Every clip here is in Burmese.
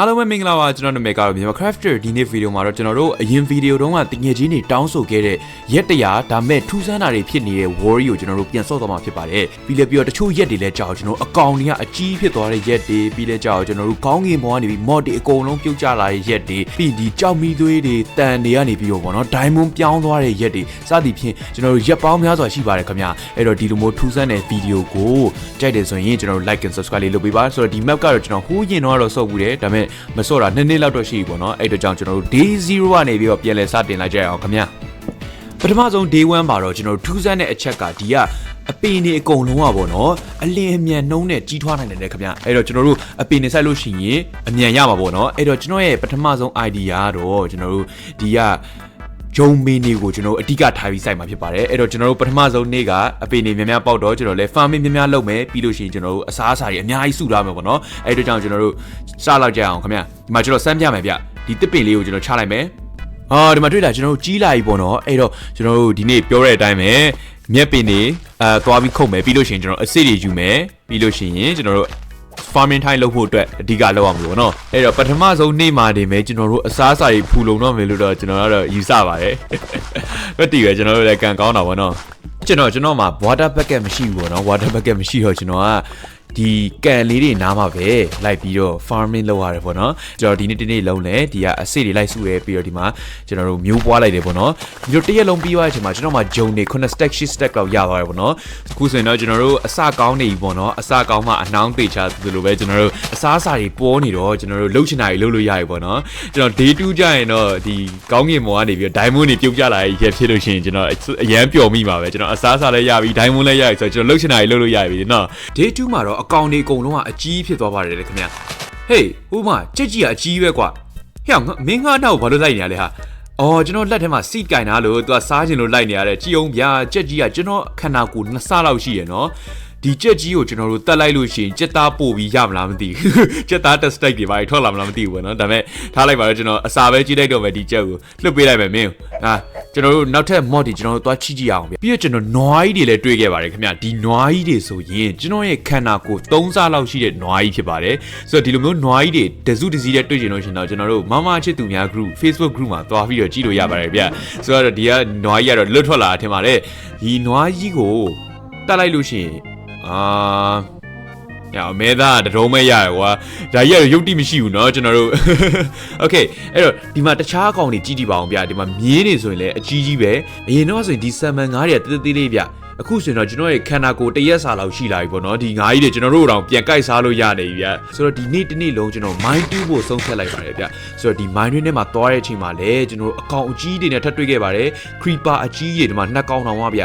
အားလုံးပဲမင်္ဂလာပါကျွန်တော်နာမည်ကတော့မြန်မာ crafter ဒီနေ့ဗီဒီယိုမှာတော့ကျွန်တော်တို့အရင်ဗီဒီယိုတုန်းကတငယ်ချင်းတွေတောင်းဆိုခဲ့တဲ့ရက်တရာဒါမဲ့ထူးဆန်းတာတွေဖြစ်နေတဲ့ worry ကိုကျွန်တော်တို့ပြန်ဆော့သွားမှာဖြစ်ပါတယ်ပြီးလည်းပြီးတော့တချို့ရက်တွေလည်းကြောက်ကျွန်တော်တို့အကောင်တွေကအကြီးဖြစ်သွားတဲ့ရက်တွေပြီးလည်းကြောက်ကျွန်တော်တို့ကောင်းကင်ဘဝကနေပြီး mod တွေအကုန်လုံးပြုတ်ကျလာတဲ့ရက်တွေပြီးဒီကြောက်မီသွေးတွေတန်တွေကနေပြီးတော့ဗောနော် diamond ပြောင်းသွားတဲ့ရက်တွေစသည်ဖြင့်ကျွန်တော်တို့ရက်ပေါင်းများစွာရှိပါတယ်ခင်ဗျအဲ့တော့ဒီလိုမျိုးထူးဆန်းတဲ့ဗီဒီယိုကိုကြိုက်တယ်ဆိုရင်ကျွန်တော်တို့ like and subscribe လေးလုပ်ပေးပါဆိုတော့ဒီ map ကတော့ကျွန်တော်ဟိုးရင်တော့ဆော့ဘူးတယ်ဒါပေမဲ့မဆော့တာနှစ်နှစ်လောက်တော့ရှိပြီပေါ့နော်အဲ့တော့ကြောင့်ကျွန်တော်တို့ day 0ကနေပြီးတော့ပြန်လည်စတင်လိုက်ကြရအောင်ခင်ဗျပထမဆုံး day 1ပါတော့ကျွန်တော်တို့ထူးဆန်းတဲ့အချက်ကဒီကအပင်တွေအကုန်လုံးอ่ะဗောနော်အလင်းအမြန်နှုံးနဲ့ကြီးထွားနိုင်တယ်ခင်ဗျအဲ့တော့ကျွန်တော်တို့အပင်တွေစိုက်လို့ရှိရင်အမြန်ရမှာဗောနော်အဲ့တော့ကျွန်တော်ရဲ့ပထမဆုံး idea ကတော့ကျွန်တော်တို့ဒီက ဂျုံမင်းတွေကိုကျွန်တော်တို့အဓိကထားပြီးစိုက်မှာဖြစ်ပါတယ်အဲ့တော့ကျွန်တော်တို့ပထမဆုံးနေ့ကအပင်တွေများများပေါက်တော့ကျွန်တော်လည်း farming များများလုပ်မယ်ပြီးလို့ရှိရင်ကျွန်တော်တို့အစားအစာတွေအများကြီးစုထားမယ်ပေါ့နော်အဲ့တော့ကြောင့်ကျွန်တော်တို့စလောက်ကြအောင်ခင်ဗျဒီမှာကျွန်တော်စမ်းပြမယ်ဗျဒီတစ်ပင်လေးကိုကျွန်တော်ချလိုက်မယ်ဟာဒီမှာတွေ့လားကျွန်တော်တို့ကြီးလာပြီပေါ့နော်အဲ့တော့ကျွန်တော်တို့ဒီနေ့ပြောတဲ့အတိုင်းပဲမြက်ပင်တွေအဲသွားပြီးခုတ်မယ်ပြီးလို့ရှိရင်ကျွန်တော်အစ်စ်တွေယူမယ်ပြီးလို့ရှိရင်ကျွန်တော်တို့ farming time လုပ်ဖို့အတွက်အဓိကလုပ်အောင်လို့နော်အဲ့တော့ပထမဆုံးနေ့မှာနေမယ်ကျွန်တော်တို့အစားအစာတွေဖူလုံတော့မယ်လို့တော့ကျွန်တော်ကတော့ယူဆပါတယ်ပဲတည်ပဲကျွန်တော်တို့လည်းကန်ကောင်းတာပေါ့နော်ကျွန်တော်ကျွန်တော်မှာ water bucket မရှိဘူးပေါ့နော် water bucket မရှိတော့ကျွန်တော်က ဒီကန်လေးတွေနားမှာပဲလိုက်ပြီးတော့ farming လုပ်ရတယ်ပေါ့နော်ကျွန်တော်ဒီနေ့ဒီနေ့လုံးလဲဒီကအစစ်တွေလိုက်စုရဲပြီးတော့ဒီမှာကျွန်တော်တို့မျိုးပွားလိုက်တယ်ပေါ့နော်ဒီလိုတစ်ရက်လုံးပြီးသွားတဲ့အချိန်မှာကျွန်တော်မှာဂျုံတွေ9 stack 10 stack လောက်ရပါတယ်ပေါ့နော်အခုဆိုရင်တော့ကျွန်တော်တို့အစကောင်းနေပြီပေါ့နော်အစကောင်းမှအနှောင်းသေးချသလိုပဲကျွန်တော်တို့အစားအစာတွေပေါ်နေတော့ကျွန်တော်တို့လှုပ်ချင်တာတွေလှုပ်လို့ရပြီပေါ့နော်ကျွန်တော် day 2ကြရင်တော့ဒီကောင်းကင်မော်ကနေပြီးတော့ diamond တွေပြုတ်ကျလာရဲ့ဖြစ်လို့ရှိရင်ကျွန်တော်အရန်ပျော်မိပါပဲကျွန်တော်အစားအစာလည်းရပြီ diamond လည်းရပြီဆိုတော့ကျွန်တော်လှုပ်ချင်တာတွေလှုပ်လို့ရပြီနော် day 2မှာတော့အကောင်တွေအကုန်လုံးကအကြီးဖြစ်သွားပါတယ်လေခင်ဗျဟေးဥမကြက်ကြီးကအကြီးပဲကွာဟဲ့ငါမင်းငါတော့ဘာလို့လိုက်နေရလဲဟာအော်ကျွန်တော်လက်ထဲမှာစီကင်တာလို့သူကစားချင်လို့လိုက်နေရတယ်ကြည်အောင်ဗျာကြက်ကြီးကကျွန်တော်ခန္ဓာကိုယ်နှစ်ဆလောက်ရှိရနော် ဒီကြက်ကြီးကိုကျွန်တော်တို့တက်လိုက်လို့ရှိရင်ကြက်သားပို့ပြီးရမလားမသိဘူးကြက်သားတက်စတိတ်တွေပါထွက်လာမလားမသိဘူးပေါ့နော်ဒါပေမဲ့ထားလိုက်ပါတော့ကျွန်တော်အစာပဲကြည့်လိုက်တော့မယ်ဒီကြက်ကိုလွတ်ပေးလိုက်မယ်မင်းဟာကျွန်တော်တို့နောက်ထပ် mod တွေကျွန်တော်တို့သွားချိကြည့်အောင်ဗျပြီးတော့ကျွန်တော်နွားကြီးတွေလည်းတွေ့ခဲ့ပါတယ်ခင်ဗျဒီနွားကြီးတွေဆိုရင်ကျွန်တော်ရဲ့ခန္ဓာကိုယ်၃စားလောက်ရှိတဲ့နွားကြီးဖြစ်ပါတယ်ဆိုတော့ဒီလိုမျိုးနွားကြီးတွေတစုတစည်းနဲ့တွေ့ကြလို့ရှင်တော့ကျွန်တော်တို့မမချစ်သူများ group Facebook group မှာသွားပြီးတော့ကြည့်လို့ရပါတယ်ဗျဆိုတော့ဒီကနွားကြီးကတော့လွတ်ထွက်လာတာထင်ပါတယ်ဒီနွားကြီးကိုတက်လိုက်လို့ရှိရင် အာညအမဲသားတရုံးမဲရရကွာဒါကြီးကတော့ရုပ်တိမရှိဘူးเนาะကျွန်တော်တို့ Okay အဲ့တော့ဒီမှာတခြားအကောင်တွေကြီးကြည့်ပါအောင်ဗျဒီမှာမြင်းနေဆိုရင်လည်းအကြီးကြီးပဲအရင်တော့ဆိုရင်ဒီဆမ်မန်ငါးတွေကတေးသေးလေးဗျအခုဆိုရင်တော့ကျွန်တော်ရဲ့ခန္ဓာကိုယ်တရက်စာလောက်ရှိလာပြီပေါ့နော်ဒီငါးကြီးတွေကျွန်တော်တို့တော့ပြန်ကိုက်စားလို့ရနေပြီဗျဆိုတော့ဒီနေ့တစ်နေ့လုံးကျွန်တော် mind 2ဖို့ဆုံးဖြတ်လိုက်ပါတယ်ဗျဆိုတော့ဒီ mind 2ထဲမှာသွားတဲ့အချိန်မှာလည်းကျွန်တော်တို့အကောင်အကြီးတွေနဲ့ထပ်တွေ့ခဲ့ပါတယ် creeper အကြီးတွေဒီမှာနှစ်ကောင်တောင်ပါဗျ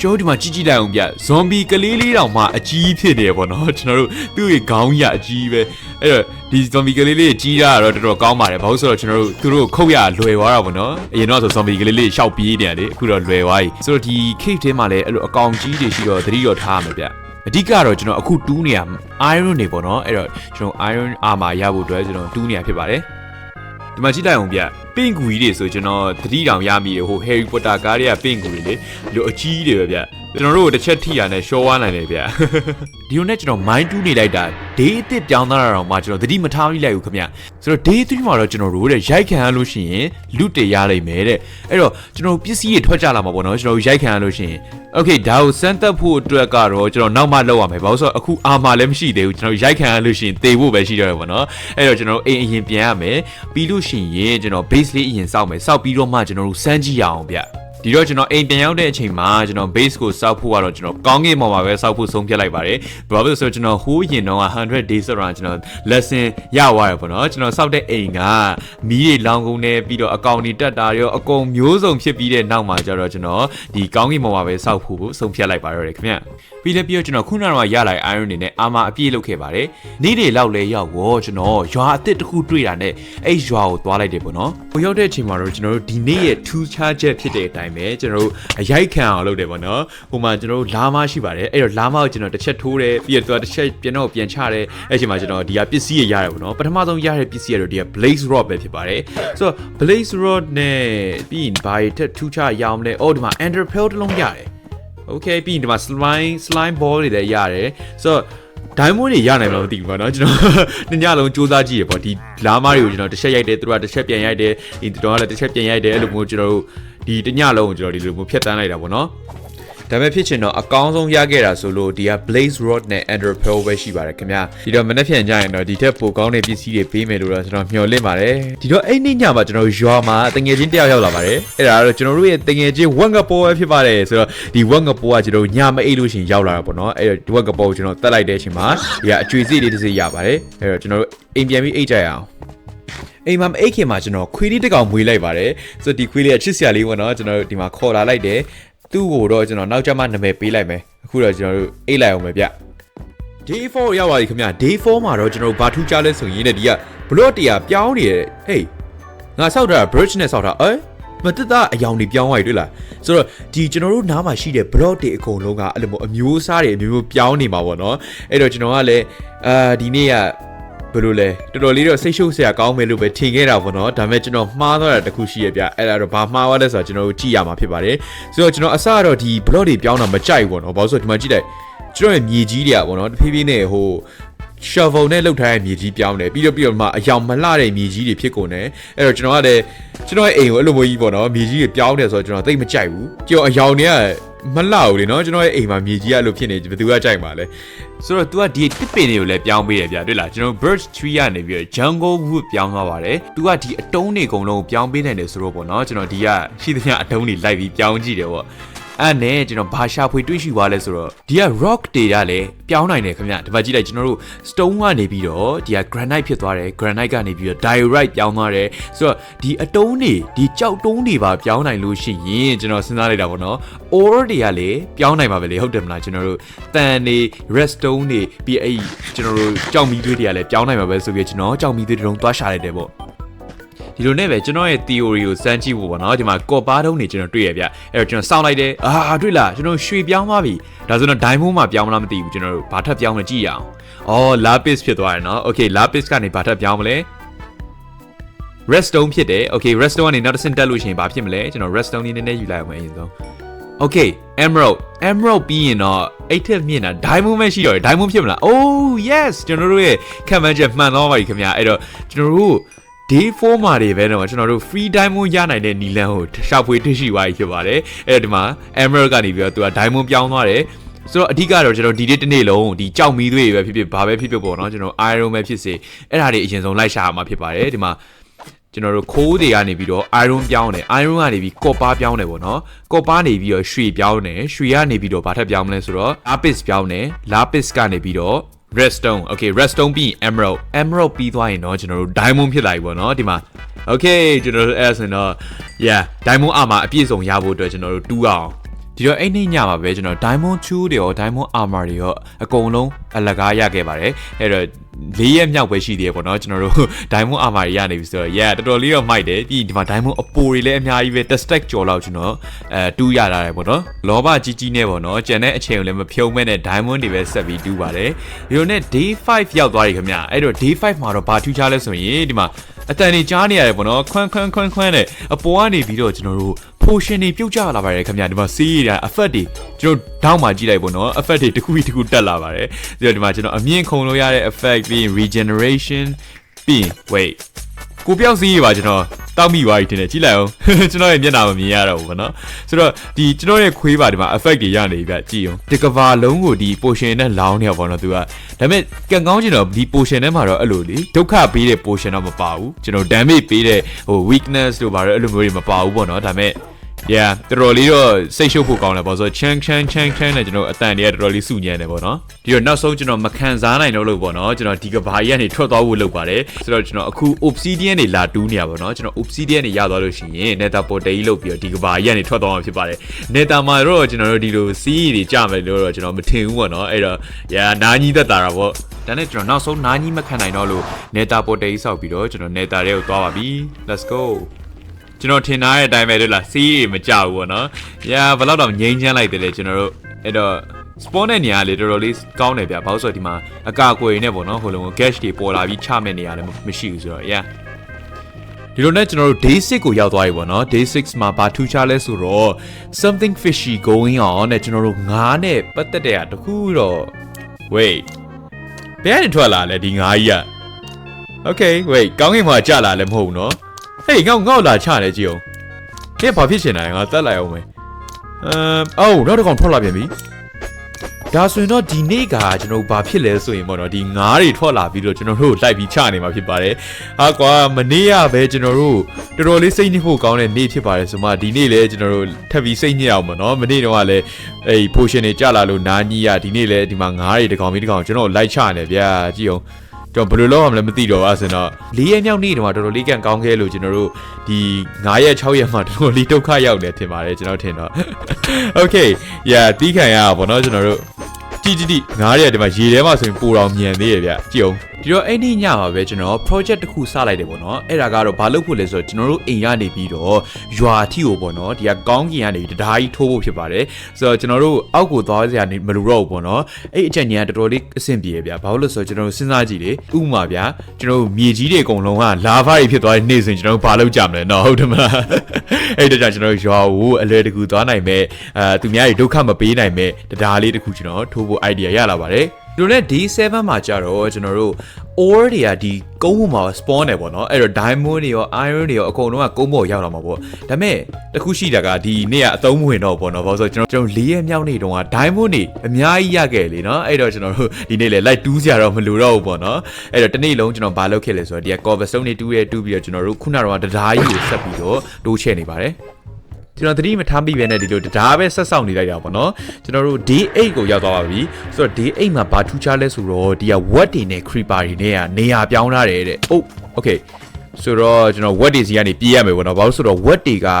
ကျိုးဒီမှာကြီးကြီးလိုက်အောင်ဗျဇွန်ဘီကလေးလေးတောင်မှအကြီးဖြစ်တယ်ပေါ့နော်ကျွန်တော်တို့သူ့ရဲ့ခေါင်းကြီးအကြီးပဲအဲ့တော့ဒီဇွန်ဘီကလေးလေးကြီးတာကတော့တော်တော်ကောင်းပါတယ်ဘာလို့ဆိုတော့ကျွန်တော်တို့သူတို့ခုတ်ရလွယ်သွားတာပေါ့နော်အရင်တော့ဆိုဇွန်ဘီကလေးလေးရှောက်ပြေးနေတယ်အခုတော့လွယ်သွားပြီဆိုတော့ဒီ cave ထဲမှာလည်းအဲ့လိုအကောင်ကြီးတွေရှိတော့သတိတော့ထားရမှာဗျအဓိကတော့ကျွန်တော်အခုတူးနေရ iron တွေပေါ့နော်အဲ့တော့ကျွန်တော် iron armor ရဖို့အတွက်ကျွန်တော်တူးနေရဖြစ်ပါတယ် ဒီမှာကြည့်လိုက်အောင်ဗျပင့်ကူကြီးတွေဆိုကျွန်တော်သတိတောင်ရမိတယ်ဟို Harry Potter ကားတွေကပင့်ကူတွေလေဒီလိုအကြီးတွေပဲဗျ ကျွန်တော်တို့တစ်ချက်ထိရနဲ့ရှော့ဝါးနိုင်တယ်ဗျဒီလိုနဲ့ကျွန်တော် mind 2နေလိုက်တာ day အစ်စ်ပြောင်းသွားတာတော့မှကျွန်တော်သတိမထားမိလိုက်ဘူးခင်ဗျဆိုတော့ day 3မှာတော့ကျွန်တော်တို့တဲ့ရိုက်ခံရလို့ရှိရင်လူတေရလိမ့်မယ်တဲ့အဲ့တော့ကျွန်တော်ပစ္စည်းတွေထွက်ကြလာမှာပေါ့နော်ကျွန်တော်ရိုက်ခံရလို့ရှိရင် Okay ဒါကိုစမ်းသက်ဖို့အတွက်ကတော့ကျွန်တော်နောက်မှလောက်ရမယ်ဘာလို့ဆိုတော့အခုအာမာလည်းမရှိသေးဘူးကျွန်တော်ရိုက်ခံရလို့ရှိရင်တေဖို့ပဲရှိတော့တယ်ပေါ့နော်အဲ့တော့ကျွန်တော်အိမ်အရင်ပြန်ရမယ်ပြီးလို့ရှိရင်ကျွန်တော် base လေးအရင်စောက်မယ်စောက်ပြီးတော့မှကျွန်တော်တို့စမ်းကြည့်ရအောင်ဗျ ဒီတော့ကျွန်တော်အိမ်ပြန်ရောက်တဲ့အချိန်မှာကျွန်တော် base ကိုစောက်ဖို့ကတော့ကျွန်တော်ကောင်းကင်ပေါ်မှာပဲစောက်ဖို့ဆုံးဖြတ်လိုက်ပါတယ်။ဘာလို့လဲဆိုတော့ကျွန်တော်ဟိုးရင်တော့100 days ဆိုတာကျွန်တော် lesson ရသွားတယ်ပေါ့နော်။ကျွန်တော်စောက်တဲ့အိမ်ကမီးတွေလောင်ကုန်နေပြီးတော့အကောင်တွေတက်တာရောအကုန်မျိုးစုံဖြစ်ပြီးတဲ့နောက်မှာကျတော့ကျွန်တော်ဒီကောင်းကင်ပေါ်မှာပဲစောက်ဖို့ဆုံးဖြတ်လိုက်ပါတော့တယ်ခင်ဗျ။ ပြီးလည်းပြီးတော့ကျွန်တော်ခုနကတော့ရလာတဲ့ iron တွေနဲ့အာမအပြည့်လုပ်ခဲ့ပါတယ်။နေ့တွေလောက်လဲရောက်တော့ကျွန်တော်ရွာအစ်စ်တစ်ခုတွေ့တာနဲ့အဲ့ရွာကိုသွားလိုက်တယ်ပေါ့နော်။ဟိုရောက်တဲ့အချိန်မှာတော့ကျွန်တော်တို့ဒီနေ့ရဲ့ထူးခြားချက်ဖြစ်တဲ့အတိုင်းပဲကျွန်တော်တို့အရိုက်ခံအောင်လုပ်တယ်ပေါ့နော်ဟိုမှာကျွန်တော်တို့လာမရှိပါတယ်အဲ့တော့လာမကိုကျွန်တော်တစ်ချက်ထိုးတယ်ပြီးတော့သူကတစ်ချက်ပြန်တော့ပြန်ချတယ်အဲ့ချိန်မှာကျွန်တော်ဒီကပစ္စည်းရရတယ်ပေါ့နော်ပထမဆုံးရတဲ့ပစ္စည်းရတော့ဒီက blaze rod ပဲဖြစ်ပါတယ်ဆိုတော့ blaze rod နဲ့ပြီးရင်ဘာထက်ထူးခြားရအောင်လဲအော်ဒီမှာ ender pearl တစ်လုံးရတယ် okay ပြီးရင်ဒီမှာ slime slime ball တွေလည်းရတယ်ဆိုတော့ diamond တွေရနိုင်မှာမသိဘူးပေါ့နော်ကျွန်တော်နှစ်ညလုံးစူးစမ်းကြည့်ရပေါ့ဒီလာမားတွေကိုကျွန်တော်တစ်ချက်ရိုက်တယ်သူတို့ကတစ်ချက်ပြန်ရိုက်တယ်ဒီတော်ကလည်းတစ်ချက်ပြန်ရိုက်တယ်အဲ့လိုမျိုးကျွန်တော်တို့ဒီတစ်ညလုံးကိုကျွန်တော်ဒီလိုမျိုးဖြတ်တန်းလိုက်တာပေါ့နော် ဒါပေမဲ့ဖြစ်ချင်တော့အကောင်းဆုံးရခဲ့တာဆိုလို့ဒီက Blaze Rod နဲ့ Ender Pearl ပဲရှိပါတယ်ခင်ဗျာဒီတော့မနေ့ပြန်ကြရင်တော့ဒီထက်ပိုကောင်းတဲ့ပစ္စည်းတွေပေးမယ်လို့တော့ကျွန်တော်မျှော်လင့်ပါတယ်ဒီတော့အဲ့နေ့ညမှာကျွန်တော်ရွာမှာတငယ်ချင်းတယောက်ရောက်လာပါတယ်အဲ့ဒါကတော့ကျွန်တော်တို့ရဲ့တငယ်ချင်း Wangapore ပဲဖြစ်ပါတယ်ဆိုတော့ဒီ Wangapore ကကျွန်တော်ညမအိတ်လို့ရှိရင်ရောက်လာတာပေါ့နော်အဲ့တော့ဒီ Wangapore ကိုကျွန်တော်တက်လိုက်တဲ့အချိန်မှာဒီကအကျွေစီလေးတစ်စိရပါတယ်အဲ့တော့ကျွန်တော်တို့အိမ်ပြန်ပြီးအိတ်ကြရအောင်အိမ်မှာမအိတ်ခင်မှာကျွန်တော်ခွေးလေးတစ်ကောင်မွေးလိုက်ပါတယ်ဆိုတော့ဒီခွေးလေးကချစ်စရာလေးပေါ့နော်ကျွန်တော်တို့ဒီမှာခေါ်လာလိုက်တယ် သူ့ကိုတော့ကျွန်တော်နောက်ကျမှနာမည်ပေးလိုက်မယ်အခုတော့ကျွန်တော်တို့အိတ်လိုက်အောင်ပဲဗျ Day 4ရောက်ပါပြီခင်ဗျ Day 4မှာတော့ကျွန်တော်တို့ဘာထူးကြလဲဆိုရင်တဲ့ဒီက block တရားပြောင်းနေတယ်ဟေးငါစောက်တာ bridge နဲ့စောက်တာအဲမတက်တာအယောင်တွေပြောင်းသွားပြီတွေ့လားဆိုတော့ဒီကျွန်တော်တို့နားမှာရှိတဲ့ block တွေအကုန်လုံးကအဲ့လိုမျိုးအမျိုးအစားတွေအမျိုးမျိုးပြောင်းနေမှာပေါ့နော်အဲ့တော့ကျွန်တော်ကလည်းအာဒီနေ့က ဘယ်လိုလဲတော်တော်လေးတော့စိတ်ရှုပ်စရာကောင်းမယ်လို့ပဲထင်ခဲ့တာပေါ့နော်ဒါပေမဲ့ကျွန်တော်မှားသွားတာတစ်ခုရှိရပြအဲ့ဒါတော့ဘာမှားသွားလဲဆိုတော့ကျွန်တော်တို့ကြည့်ရမှာဖြစ်ပါတယ်ဆိုတော့ကျွန်တော်အစကတော့ဒီ blog တွေပြောင်းတာမကြိုက်ဘူးပေါ့နော်ဘာလို့ဆိုတော့ဒီမှာကြည့်လိုက်ကျွန်တော်ရဲ့မြေကြီးတွေကပေါ့နော်တဖြည်းဖြည်းနဲ့ဟို shovel နဲ့လှုပ်ထားတဲ့မြေကြီးပြောင်းတယ်ပြီးတော့ပြီးတော့မှအယောင်မလှတဲ့မြေကြီးတွေဖြစ်ကုန်တယ်အဲ့တော့ကျွန်တော်ကလည်းကျွန်တော်ရဲ့အိမ်ကိုအဲ့လိုမျိုးကြီးပေါ့နော်မြေကြီးတွေပြောင်းတယ်ဆိုတော့ကျွန်တော်သိပ်မကြိုက်ဘူးကြော်အယောင်တွေက မလှဘူးလေနော်ကျွန်တော်ရဲ့အိမ်မှာမြေကြီးကအဲ့လိုဖြစ်နေဘယ်သူကကြိုက်မှာလဲဆိုတော့ तू ကဒီတစ်ပင်တွေကိုလည်းပြောင်းပေးတယ်ဗျတွေ့လားကျွန်တော် birch tree ကနေပြီးတော့ jungle wood ပြောင်းသွားပါတယ် तू ကဒီအတုံးတွေအကုန်လုံးကိုပြောင်းပေးနိုင်တယ်ဆိုတော့ပေါ့နော်ကျွန်တော်ဒီကရှိသမျှအတုံးတွေလိုက်ပြီးပြောင်းကြည့်တယ်ပေါ့ အဲ့နဲ့ကျွန်တော်ဘာရှာဖွေတွေ့ရှိသွားလဲဆိုတော့ဒီက rock တွေကလည်းပြောင်းနိုင်တယ်ခင်ဗျဒီမှာကြည့်လိုက်ကျွန်တော်တို့ stone ကနေပြီးတော့ဒီက granite ဖြစ်သွားတယ် granite ကနေပြီးတော့ diorite ပြောင်းသွားတယ်ဆိုတော့ဒီအတုံးတွေဒီကြောက်တုံးတွေပါပြောင်းနိုင်လို့ရှိရင်ကျွန်တော်စဉ်းစားလိုက်တာပေါ့နော် ore တွေကလည်းပြောင်းနိုင်ပါပဲလေဟုတ်တယ်မလားကျွန်တော်တို့တန်တွေ redstone တွေပြီးအဲ့ကျွန်တော်တို့ကြောက်မီးသွေးတွေကလည်းပြောင်းနိုင်ပါပဲဆိုပြီးကျွန်တော်ကြောက်မီးသွေးတုံးသွားရှာလိုက်တယ်ပေါ့ ဒီလိုနဲ့ပဲကျွန်တော်ရဲ့ theory ကိုစမ်းကြည့်ဖို့ပေါ့နော်ဒီမှာကော်ပါတုံးနေကျွန်တော်တွေ့ရဗျအဲ့တော့ကျွန်တော်စောင့်လိုက်တယ်အာတွေ့လားကျွန်တော်ရွှေပြောင်းသွားပြီဒါဆိုတော့ diamond မှာပြောင်းမလားမသိဘူးကျွန်တော်တို့ဘာထပ်ပြောင်းမကြည့်ရအောင်အော် lapis ဖြစ်သွားတယ်နော် okay lapis ကနေဘာထပ်ပြောင်းမလဲ redstone ဖြစ်တယ် okay redstone ကနေနောက်တစ်ဆင့်တက်လို့ရှိရင်ဘာဖြစ်မလဲကျွန်တော် redstone လေးနည်းနည်းယူလိုက်အောင်အရင်ဆုံး okay emerald emerald ပြီးရင်တော့အဲ့ထက်မြင့်တာ diamond ပဲရှိတော့တယ် diamond ဖြစ်မလား oh yes ကျွန်တော်တို့ရဲ့ခံမှန်းချက်မှန်တော့ပါပြီခင်ဗျာအဲ့တော့ကျွန်တော်တို့ day 4မှာတွေပဲတော့ကျွန်တော်တို့ free diamond ရနိုင်တဲ့နီလန်ကိုရှာဖွေတွေ့ရှိသွားပြီဖြစ်ပါတယ်အဲ့တော့ဒီမှာ emerald ကနေပြီးတော့သူက diamond ပြောင်းသွားတယ်ဆိုတော့အဓိကတော့ကျွန်တော်ဒီနေ့တစ်နေ့လုံးဒီကြောက်မီးသွေးတွေပဲဖြစ်ဖြစ်ဘာပဲဖြစ်ဖြစ်ပေါ့နော်ကျွန်တော် iron ပဲဖြစ်စေအဲ့ဒါတွေအရင်ဆုံးလိုက်ရှာရမှာဖြစ်ပါတယ်ဒီမှာကျွန်တော်တို့ခိုးတွေကနေပြီးတော့ iron ပြောင်းတယ် iron ကနေပြီး copper ပြောင်းတယ်ပေါ့နော် copper နေပြီးတော့ရွှေပြောင်းတယ်ရွှေကနေပြီးတော့ဘာထပ်ပြောင်းမလဲဆိုတော့ lapis ပြောင်းတယ် lapis ကနေပြီးတော့ redstone okay redstone ပြီး emerald emerald ပြီးသွားရင်တော့ကျွန်တော်တို့ diamond ဖြစ်လာပြီပေါ့နော်ဒီမှာ okay ကျွန်တော်တို့အဲ့ဒါဆိုရင်တော့ yeah diamond armor အပြည့်စုံရဖို့အတွက်ကျွန်တော်တို့တူးအောင် ဒီတော့အဲ့နေ့ညမှာပဲကျွန်တော် diamond 2တွေရော diamond armor တွေရောအကုန်လုံးအလကားရခဲ့ပါတယ်အဲ့တော့လေးရက်မြောက်ပဲရှိသေးတယ်ပေါ့နော်ကျွန်တော်တို့ diamond armor တွေရနေပြီဆိုတော့ yeah တော်တော်လေးတော့မိုက်တယ်ပြီးဒီမှာ diamond အပိုတွေလည်းအများကြီးပဲ test stack ကြော်လောက်ကျွန်တော်အဲတူးရတာတယ်ပေါ့နော်လောဘကြီးကြီးနဲ့ပေါ့နော်ကျန်တဲ့အချိန်ကိုလည်းမဖြုံးမဲ့နဲ့ diamond တွေပဲဆက်ပြီးတူးပါတယ်ဒီလိုနဲ့ day 5ရောက်သွားပြီခင်ဗျအဲ့တော့ day 5မှာတော့ဘာထူးခြားလဲဆိုရင်ဒီမှာ အတန်နေကြားနေရတယ်ပေါ့နော်ခွန်းခွန်းခွန်းခွန်းနဲ့အပေါ်ကနေပြီးတော့ကျွန်တော်တို့ potion တွေပြုတ်ကျလာပါတယ်ခင်ဗျာဒီမှာစီးရတာ effect တွေကျွန်တော်တောင်းမှကြည့်လိုက်ပေါ့နော် effect တွေတစ်ခုပြီးတစ်ခုတက်လာပါတယ်ပြီးတော့ဒီမှာကျွန်တော်အမြင့်ခုံလို့ရတဲ့ effect ပြီးရင် regeneration ပြီးရင် wait ကိုပြောက်စီးရပါကျွန်တော်တောက်မိသွားပြီတင်တယ်ကြည့်လိုက်အောင်ကျွန်တော်ရဲ့မျက်နှာမမြင်ရတော့ဘူးဗောနော်ဆိုတော့ဒီကျွန်တော်ရဲ့ခွေးပါဒီမှာ effect တွေရနေပြီဗျကြည့်အောင်ဒီကဘာလုံးကိုဒီ potion နဲ့လောင်းနေရပါတော့သူကဒါပေမဲ့ကံကောင်းချင်တော့ဒီ potion ထဲမှာတော့အဲ့လိုလေဒုက္ခပေးတဲ့ potion တော့မပါဘူးကျွန်တော် damage ပေးတဲ့ဟို weakness တို့ဘာလို့အဲ့လိုမျိုးတွေမပါဘူးဗောနော်ဒါပေမဲ့ yeah တော်တော်လေးတော့စိတ်ရှုပ်ဖို့ကောင်းတယ်ပေါ့ဆိုတော့ chan chan chan chan နဲ့ကျွန်တော်အတန်တွေကတော်တော်လေးစုညံတယ်ပေါ့နော်ဒီတော့နောက်ဆုံးကျွန်တော်မခံစားနိုင်တော့လို့ပေါ့နော်ကျွန်တော်ဒီကဘာကြီးကနေထွက်သွားဖို့လုပ်ပါတယ်ဆိုတော့ကျွန်တော်အခု obsidian တွေလာတူးနေရပါတော့ကျွန်တော် obsidian တွေရသွားလို့ရှိရင် nether portal ကြီးလုပ်ပြီးတော့ဒီကဘာကြီးကနေထွက်သွားမှာဖြစ်ပါတယ် nether မှာတော့ကျွန်တော်တို့ဒီလိုစီးတွေကြမယ်လို့တော့ကျွန်တော်မထင်ဘူးပေါ့နော်အဲ့တော့ yeah နားကြီးသက်တာတာပေါ့ဒါနဲ့ကျွန်တော်နောက်ဆုံးနားကြီးမခံနိုင်တော့လို့ nether portal ကြီးဆောက်ပြီးတော့ကျွန်တော် nether တွေကိုသွားပါပြီ let's go ကျွန်တော်ထင်ထားတဲ့အတိုင်းပဲလို့လားစီးရီမကြောက်ဘူးပေါ့နော်။ညာဘယ်တော့တော့ငိမ့်ချမ်းလိုက်တယ်လေကျွန်တော်တို့အဲ့တော့ spawn တဲ့နေရာလေတော်တော်လေးကောင်းတယ်ဗျ။ဘာလို့ဆိုတော့ဒီမှာအကာအကွယ်နေပေါ့နော်ဟိုလို gas တွေပေါ်လာပြီးချမဲ့နေရာလည်းမရှိဘူးဆိုတော့ yeah ဒီလိုနဲ့ကျွန်တော်တို့ day 6ကိုရောက်သွားပြီပေါ့နော် day 6မှာဘာထူးခြားလဲဆိုတော့ something fishy going on နဲ့ကျွန်တော်တို့ငါးနဲ့ပတ်သက်တဲ့ဟာတခုတော့ wait ဘယ်ကနေထွက်လာလဲဒီငါးကြီးက Okay wait ကောင်းကင်မှာကြာလာလည်းမဟုတ်ဘူးနော် Hey ငေါ့ငေါ့လာချတယ်ကြည့်အောင်ကဲဘာဖြစ်ချင်တာလဲငါတက်လိုက်အောင်မယ်အမ်အော်နောက်တစ်ကောင်ထွက်လာပြန်ပြီဒါဆိုရင်တော့ဒီနေ့ကကျွန်တော်တို့ဘာဖြစ်လဲဆိုရင်ပေါ့နော်ဒီငါးတွေထွက်လာပြီးတော့ကျွန်တော်တို့လိုက်ပြီးချနေမှာဖြစ်ပါတယ်ဟာကွာမနေ့ကပဲကျွန်တော်တို့တော်တော်လေးစိတ်ညစ်ဖို့ကောင်းတဲ့နေ့ဖြစ်ပါတယ်ဆိုမှဒီနေ့လည်းကျွန်တော်တို့ထပ်ပြီးစိတ်ညစ်အောင်ပေါ့နော်မနေ့တော့ကလည်းအဲ့ potion တွေကြာလာလို့နားကြီးရဒီနေ့လည်းဒီမှာငါးတွေတစ်ကောင်ပြီးတစ်ကောင်ကျွန်တော်လိုက်ချနေဗျာကြည့်အောင် ကျွန်တော်ဘယ်လိုလုပ်အောင်လဲမသိတော့ဘူးအဲ့ဆိုတော့၄ရက်မြောက်နေ့တုန်းကတော်တော်လေးကန်ကောင်းခဲ့လို့ကျွန်တော်တို့ဒီ9ရက်6ရက်မှာတော်တော်လေးဒုက္ခရောက်နေထင်ပါတယ်ကျွန်တော်ထင်တော့ Okay ရာတီးခံရတာပေါ့နော်ကျွန်တော်တို့ကြည့်ကြည့်ကြည့်ငါးရက်ဒီမှာရေထဲမှာဆိုရင်ပူတော်မြန်သေးရဗျကြည့်အောင်ဒီတော့အဲ့ဒီညမှာပဲကျွန်တော် project တစ်ခုစလိုက်တယ်ပေါ့နော်အဲ့ဒါကတော့ဘာလုပ်ဖို့လဲဆိုတော့ကျွန်တော်တို့အိမ်ကနေပြီးတော့ရွာအထိကိုပေါ့နော်ဒီကကောင်းကင်ကနေတံတားကြီးထိုးဖို့ဖြစ်ပါတယ်ဆိုတော့ကျွန်တော်တို့အောက်ကိုသွားစရာနေမလိုတော့ဘူးပေါ့နော်အဲ့အချက်ညာတော်တော်လေးအဆင်ပြေရဗျဘာလို့လဲဆိုတော့ကျွန်တော်တို့စဉ်းစားကြည့်လေဥပမာဗျာကျွန်တော်တို့မြေကြီးတွေအကုန်လုံးကလာဖာတွေဖြစ်သွားတဲ့နေ့ဆိုရင်ကျွန်တော်တို့ဘာလုပ်ကြမလဲနော်ဟုတ်တယ်မလားအဲ့ဒါကြောင့်ကျွန်တော်တို့ရွာကိုအလဲတကူသွားနိုင်မဲ့အဲသူများတွေဒုက္ခမပေးနိုင်မဲ့တရားလေးတစ်ခုကျွန်တော်ထိုးဖို့ idea ရလာပါတယ် ဒီလိုနဲ့ D7 မှာကြတော့ကျွန်တော်တို့ ore တွေကဒီကုန်းပေါ်မှာ spawn နေပေါ့နော်အဲ့တော့ diamond တွေရော iron တွေရောအကုန်လုံးကကုန်းပေါ်ရောက်လာမှာပေါ့ဒါပေမဲ့တခုရှိတာကဒီနေ့ကအသုံးမဝင်တော့ဘူးပေါ့နော်ဘာလို့ဆိုတော့ကျွန်တော်ကျွန်တော်၄ရက်မြောက်နေ့တုန်းက diamond တွေအများကြီးရခဲ့လေနော်အဲ့တော့ကျွန်တော်တို့ဒီနေ့လေ light တူးစရာတော့မလိုတော့ဘူးပေါ့နော်အဲ့တော့တနေ့လုံးကျွန်တော်ဘာလုပ်ခဲ့လဲဆိုတော့ဒီက cobblestone တွေတူးရဲတူးပြီးတော့ကျွန်တော်တို့ခုနကတော့တရားကြီးကိုဆက်ပြီးတော့တိုးချဲ့နေပါတယ် ကျွန်တော်သတိမထားမိပဲနဲ့ဒီလိုတရားပဲဆက်ဆောင်နေလိုက်တာပေါ့နော်ကျွန်တော်တို့ day 8ကိုရောက်သွားပါပြီဆိုတော့ day 8မှာဘာထူးခြားလဲဆိုတော့ဒီက wet တွေနဲ့ creeper တွေနဲ့ကနေရာပြောင်းထားတယ်တဲ့။ Oh okay ဆိုတော့ကျွန်တော် wet တွေစီကနေပြေးရမယ်ပေါ့နော်ဘာလို့ဆိုတော့ wet တွေကအာ